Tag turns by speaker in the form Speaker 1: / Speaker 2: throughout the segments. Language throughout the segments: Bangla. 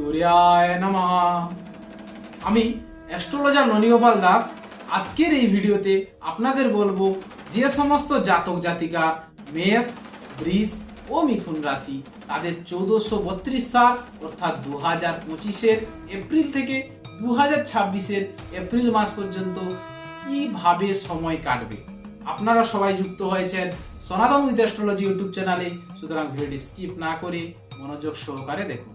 Speaker 1: সূর্যায় নমঃ। আমি অ্যাস্ট্রোলজার দাস। আজকের এই ভিডিওতে আপনাদের বলব যে সমস্ত জাতক মেষ, বৃষ ও মিথুন রাশি তাদের চৌদ্দশো বত্রিশ সাল অর্থাৎ দু হাজার পঁচিশের এপ্রিল থেকে দু হাজার ছাব্বিশের এপ্রিল মাস পর্যন্ত কীভাবে সময় কাটবে? আপনারা সবাই যুক্ত হয়েছেন সনাতন উইথ অ্যাস্ট্রোলজি ইউটিউব চ্যানেলে। সুতরাং ভিডিওটি স্কিপ না করে মনোযোগ সহকারে দেখুন।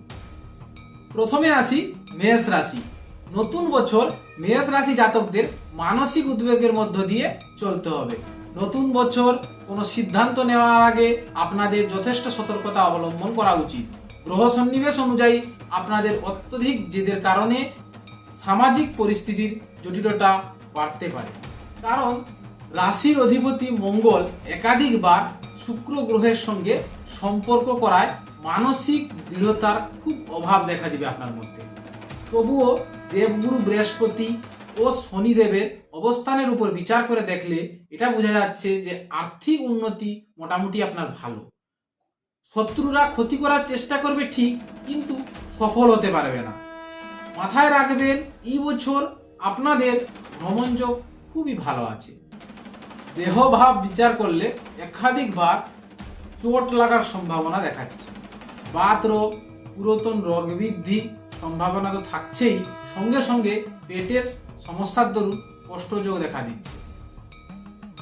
Speaker 1: প্রথমে আসি মেষ রাশি। নতুন বছর মেষ রাশি জাতকদের মানসিক উদ্বেগের মধ্য দিয়ে চলতে হবে। নতুন বছর কোনো সিদ্ধান্ত নেওয়ার আগে আপনাদের যথেষ্ট সতর্কতা অবলম্বন করা উচিত। গ্রহ সন্নিবেশ অনুযায়ী আপনাদের অত্যধিক জেদের কারণে সামাজিক পরিস্থিতির জটিলতা বাড়তে পারে। কারণ রাশির অধিপতি মঙ্গল একাধিকবার শুক্র গ্রহের সঙ্গে সম্পর্ক করায় মানসিক দৃঢ়তার খুব অভাব দেখা দিবে আপনার মধ্যে। তবুও দেবগুরু বৃহস্পতি ও শনিদেবের অবস্থানের উপর বিচার করে দেখলে এটা বোঝা যাচ্ছে যে আর্থিক উন্নতি মোটামুটি আপনার ভালো। শত্রুরা ক্ষতি করার চেষ্টা করবে ঠিক, কিন্তু সফল হতে পারবে না। মাথায় রাখবেন, এই বছর আপনাদের ভ্রমণযোগ খুবই ভালো আছে। দেহভাব বিচার করলে একাধিকবার চোট লাগার সম্ভাবনা দেখাচ্ছে। বাত রোগ পুরাতন রোগ বৃদ্ধি সম্ভাবনা তো থাকছেই, সঙ্গে সঙ্গে পেটের সমস্যার দরুন কষ্টযোগ দেখা দিচ্ছে।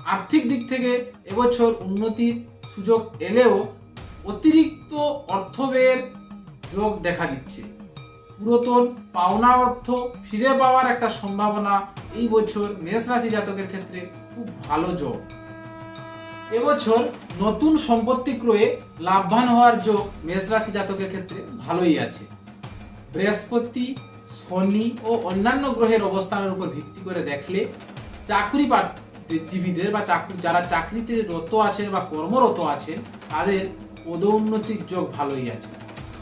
Speaker 1: আর্থিক দিক থেকে এবছর উন্নতির সুযোগ এলেও অতিরিক্ত অর্থ অর্থব্যয়ের যোগ দেখা দিচ্ছে। পুরাতন পাওনা অর্থ ফিরে পাওয়ার একটা সম্ভাবনা এই বছর মেষ রাশি জাতকের ক্ষেত্রে খুব ভালো যোগ। এবছর নতুন সম্পত্তি ক্রয়ে লাভবান হওয়ার যোগ মেষ রাশি জাতকের ক্ষেত্রে ভালোই আছে। বৃহস্পতি, শনি ও অন্যান্য গ্রহের অবস্থানের উপর ভিত্তি করে দেখলে চাকরি জীবীদের বা চাকরি যারা চাকরিতে রত আছেন বা কর্মরত আছেন, তাদের পদোন্নতির যোগ ভালোই আছে।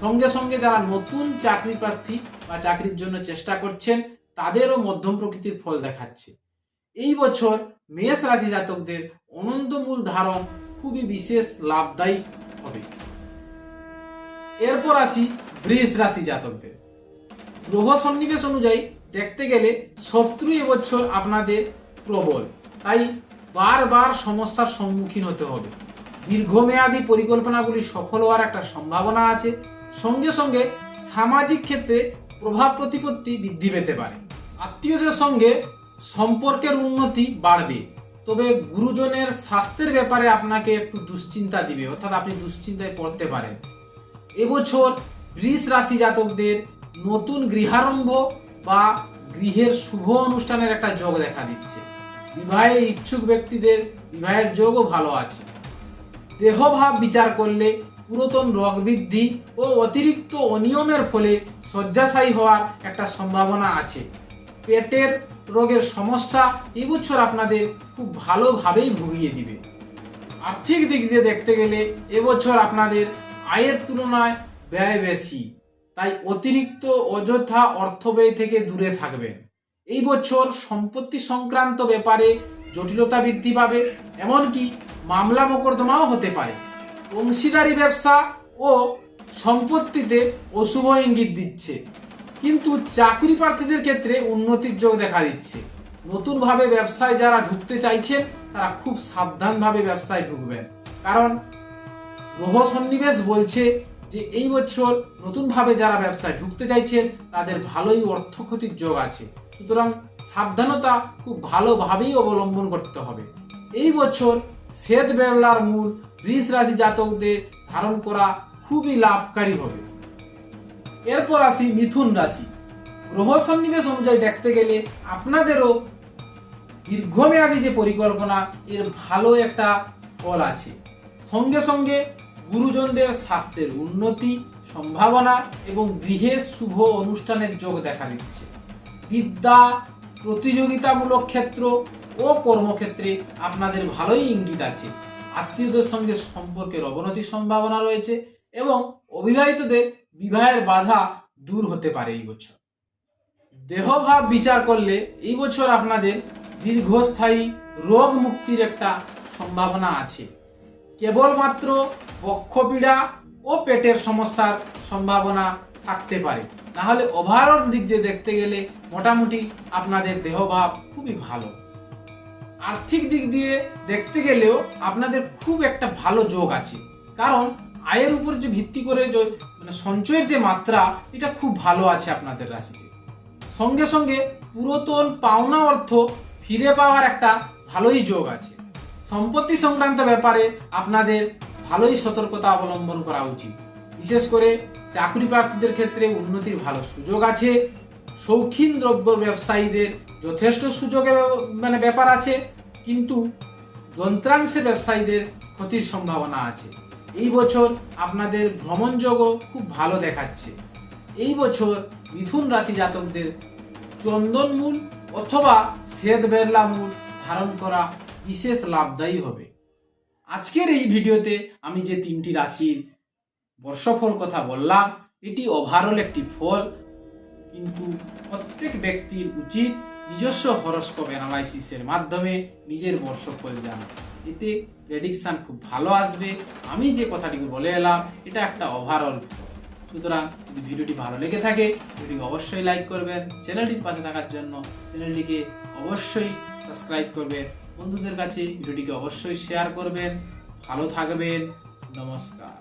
Speaker 1: সঙ্গে সঙ্গে যারা নতুন চাকরি প্রার্থী বা চাকরির জন্য চেষ্টা করছেন, তাদেরও মধ্যম প্রকৃতির ফল দেখাচ্ছে। এই বছর মেষ রাশি জাতকদের অনন্তমূল ধারণ খুবই বিশেষ লাভদায়ী হবে। এরপর আসি বৃষ রাশি জাতকদের। গ্রহ সন্নিবেশ অনুযায়ী দেখতে গেলে শত্রু এবছর আপনাদের প্রবল, তাই বারবার সমস্যার সম্মুখীন হতে হবে। দীর্ঘমেয়াদী পরিকল্পনাগুলি সফল হওয়ার একটা সম্ভাবনা আছে। সঙ্গে সঙ্গে সামাজিক ক্ষেত্রে প্রভাব প্রতিপত্তি বৃদ্ধি পেতে পারে। আত্মীয়দের সঙ্গে সম্পর্কের উন্নতি বাড়বে। তবে গুরুজনের স্বাস্থ্যের ব্যাপারে আপনাকে একটু দুশ্চিন্তা দিবে, অর্থাৎ আপনি দুশ্চিন্তায় পড়তে পারেন। এবছর বৃষ রাশি জাতকদের নতুন গৃহারম্ভ বা গৃহের শুভ অনুষ্ঠানের একটা যোগ দেখা দিচ্ছে। বিবাহে ইচ্ছুক ব্যক্তিদের বিবাহের যোগও ভালো আছে। দেহভাব বিচার করলে পুরাতন রোগ বৃদ্ধি ও অতিরিক্ত অনিয়মের ফলে শয্যাশায়ী হওয়ার একটা সম্ভাবনা আছে। পেটের রোগের সমস্যা এবছর আপনাদের খুব ভালোভাবেই ভুগিয়ে দিবে। আর্থিক দিক দিয়ে দেখতে গেলে এবছর আপনাদের আয়ের তুলনায় ব্যয় বেশি, তাই অতিরিক্ত অযথা অর্থ ব্যয় থেকে দূরে থাকবেন। এই বছর সম্পত্তি সংক্রান্ত ব্যাপারে জটিলতা বৃদ্ধি পাবে, এমনকি মামলা মোকদ্দমাও হতে পারে। অংশীদারি ব্যবসা ও সম্পত্তিতে অশুভ ইঙ্গিত দিচ্ছে। কিন্তু চাকরি প্রার্থীদের ক্ষেত্রে উন্নতির যোগ দেখা দিচ্ছে। নতুনভাবে ব্যবসায় যারা ঢুকতে চাইছেন, তারা খুব সাবধানভাবে ব্যবসায় ঢুকবেন। কারণ গ্রহ সন্নিবেশ বলছে যে, এই বছর নতুনভাবে যারা ব্যবসায় ঢুকতে চাইছেন, তাদের ভালোই অর্থ ক্ষতির যোগ আছে। সুতরাং সাবধানতা খুব ভালোভাবেই অবলম্বন করতে হবে। এই বছর শ্বেত বেলার মূল বৃষ রাশি জাতকদের ধারণ করা খুবই লাভকারী হবে। এরপর আসি মিথুন রাশি। গ্রহ সন্নিবেশ অনুযায়ী দেখতে গেলে আপনাদেরও দীর্ঘমেয়াদী যে পরিকল্পনা, এর ভালো একটা ফল আছে। সঙ্গে সঙ্গে গুরুজনদের স্বাস্থ্যের উন্নতি সম্ভাবনা এবং গৃহে শুভ অনুষ্ঠানের যোগ দেখা দিচ্ছে। বিদ্যা, প্রতিযোগিতামূলক ক্ষেত্র ও কর্মক্ষেত্রে আপনাদের ভালোই ইঙ্গিত আছে। আত্মীয়দের সঙ্গে সম্পর্কের অবনতির সম্ভাবনা রয়েছে এবং অবিবাহিতদের বিবাহের বাধা দূর হতে পারে এই বছর। দেহভাব বিচার করলে এই বছর আপনাদের দীর্ঘস্থায়ী রোগ মুক্তির একটা সম্ভাবনা আছে। কেবলমাত্র বক্ষপীড়া ও পেটের সমস্যার সম্ভাবনা থাকতে পারে। তাহলে ওভারঅল দিক দিয়ে দেখতে গেলে মোটামুটি আপনাদের দেহভাব খুবই ভালো। আর্থিক দিক দিয়ে দেখতে গেলেও আপনাদের খুব একটা ভালো যোগ আছে। কারণ আয়ের উপর যে ভিত্তি করে যে মানে সঞ্চয়ের যে মাত্রা, এটা খুব ভালো আছে আপনাদের রাশিতে। সঙ্গে সঙ্গে পুরাতন পাওনা অর্থ ফিরে পাওয়ার একটা ভালোই যোগ আছে। সম্পত্তি সংক্রান্ত ব্যাপারে আপনাদের ভালোই সতর্কতা অবলম্বন করা উচিত। বিশেষ করে চাকরি প্রার্থীদের ক্ষেত্রে উন্নতির ভালো সুযোগ আছে। শৌখিন দ্রব্য ব্যবসায়ীদের যথেষ্ট সুযোগের মানে ব্যাপার আছে। কিন্তু যন্ত্রাংশের ব্যবসায়ীদের ক্ষতির সম্ভাবনা আছে। এই বছর আপনাদের ভ্রমণযোগও খুব ভালো দেখাচ্ছে। এই বছর মিথুন রাশি জাতকদের চন্দনমূল অথবা শ্বেত বেরলা মূল ধারণ করা বিশেষ লাভদায়ী হবে। আজকের এই ভিডিওতে আমি যে তিনটি রাশির বর্ষফল কথা বললাম, এটি ওভারঅল একটি ফল, কিন্তু প্রত্যেক ব্যক্তির উচিত নিজস্ব হরস্কোপ অ্যানালাইসিসের মাধ্যমে নিজের বর্ষফল জানা। এতে প্রেডিকশান খুব ভালো আসবে। আমি যে কথাটিকে বলে এলাম, এটা একটা ওভারঅল সুতরাং যদি ভিডিওটি ভালো লেগে থাকে, ভিডিওটিকে অবশ্যই লাইক করবেন চ্যানেলটির পাশে থাকার জন্য চ্যানেলটিকে অবশ্যই সাবস্ক্রাইব করবেন। বন্ধুদের কাছে ভিডিওটিকে অবশ্যই শেয়ার করবেন। ভালো থাকবেন। নমস্কার।